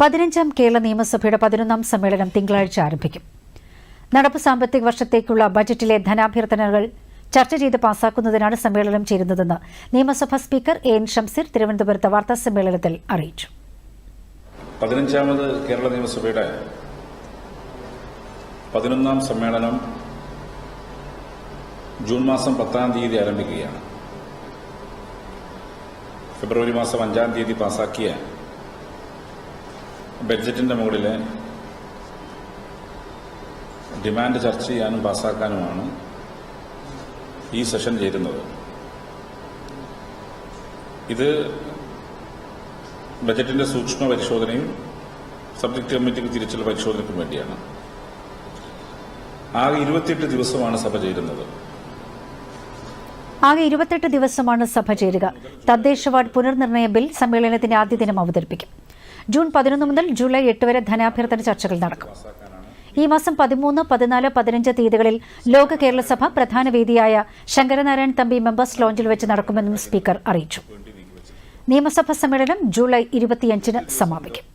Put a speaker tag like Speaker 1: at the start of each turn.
Speaker 1: പതിനഞ്ചാം കേരള നിയമസഭയുടെ പതിനൊന്നാം സമ്മേളനം തിങ്കളാഴ്ച ആരംഭിക്കും. നടപ്പ് സാമ്പത്തിക വർഷത്തേക്കുള്ള ബജറ്റിലെ ധനാഭ്യർത്ഥനകൾ ചർച്ച ചെയ്ത് പാസാക്കുന്നതിനാണ് സമ്മേളനം ചേരുന്നതെന്ന് നിയമസഭാ സ്പീക്കർ എ എൻ ഷംസീർ തിരുവനന്തപുരത്ത് വാർത്താ സമ്മേളനത്തിൽ അറിയിച്ചു.
Speaker 2: പതിനഞ്ചാമത് കേരള നിയമസഭയുടെ പതിനൊന്നാം സമ്മേളനം ജൂൺ മാസം പത്താം തീയതി ആരംഭിക്കുകയാണ്. ഫെബ്രുവരി മാസം അഞ്ചാം തീയതി പാസാക്കിയ ബഡ്ജറ്റിന്റെ മുകളിലെ ഡിമാൻഡ് ചർച്ച ചെയ്യാനും പാസാക്കാനുമാണ് ഈ സെഷൻ ചേരുന്നത്. ഇത് ബജറ്റിന്റെ സൂക്ഷ്മ പരിശോധനയും സബ്ജക്ട് കമ്മിറ്റിക്ക് തിരിച്ചുള്ള പരിശോധനയ്ക്കും വേണ്ടിയാണ്. ആകെ ഇരുപത്തിയെട്ട് ദിവസമാണ് സഭ ചേരുന്നത്.
Speaker 1: ആകെ ഇരുപത്തെട്ട് ദിവസമാണ് സഭ ചേരുക. തദ്ദേശ വാർഡ് പുനർനിർണയ ബിൽ സമ്മേളനത്തിന്റെ ആദ്യ ദിനം അവതരിപ്പിക്കും. ജൂൺ പതിനൊന്ന് മുതൽ ജൂലൈ എട്ട് വരെ ധനാഭ്യർത്ഥന ചർച്ചകൾ നടക്കും. ഈ മാസം പതിമൂന്ന് പതിനാല് പതിനഞ്ച് തീയതികളിൽ ലോക കേരള സഭ പ്രധാന വേദിയായ ശങ്കരനാരായൺ തമ്പി മെമ്പേഴ്സ് ലോഞ്ചിൽ വെച്ച് നടക്കുമെന്നും സ്പീക്കർ അറിയിച്ചു. നിയമസഭാ സമ്മേളനം ജൂലൈ ഇരുപത്തിയഞ്ചിന് സമാപിക്കും.